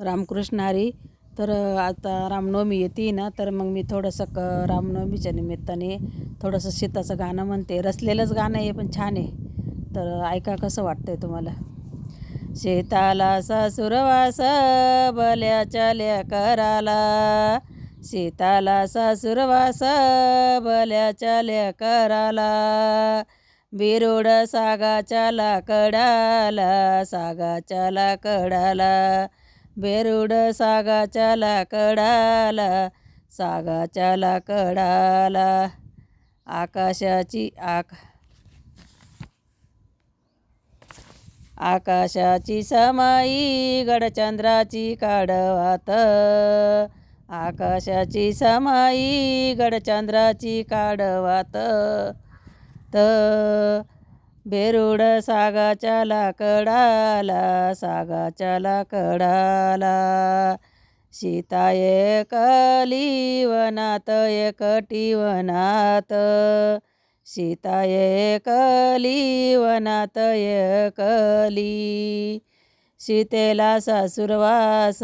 रामकृष्ण हरी. तर आता रामनवमी येते ना तर मग मी थोडंसं क रामनवमीच्या निमित्ताने थोडंसं शेताचं गाणं म्हणते. रचलेलंच गाणं आहे पण छान आहे. तर ऐका कसं वाटतंय तुम्हाला? शेताला सासुरवास बल्याच्या लेकराला शेताला सासुरवास बल्याच्या लेकराला बिरुड सागाच्या लाकडाला सागाच्या लाकडाला बेरुड सागाच्या लाकडाला सागाच्या लाकडाला आकाशाची आक आकाशाची समाई गडचंद्राची काढवात आकाशाची समाई गडचंद्राची काढवात बेरुड सागाच्या लाकडाला सागाच्या लाकडाला. सीता एक लिवनात एकटी वनात सीता एकली वनात एकली सीतेला सासुरवास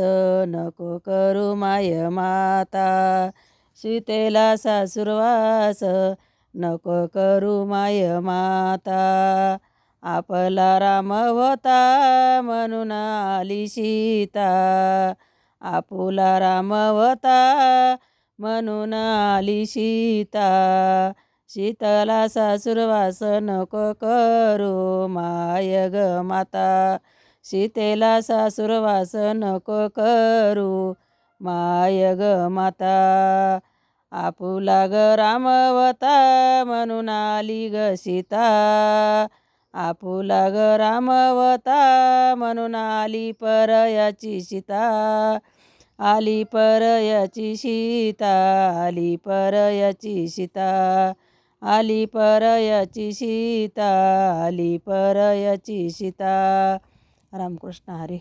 नको करू माय माता. सीतेला सासुरवास नको करू माय माता. आपला राम होता म्हणून आली सीता. आपुला राम होता म्हणून आली सीता. शीतला सासुरवास नको करू माय ग माता. सीतेला सासुरवास नको करू माय ग माता. आपुला ग रामवता म्हणून आली ग सीता. आपुला ग रामवता म्हणून आली परयाची सीता. आली परयाची सीता आली परयाची सीता. आली परयाची सीता आली परयाची सीता. रामकृष्ण हरी.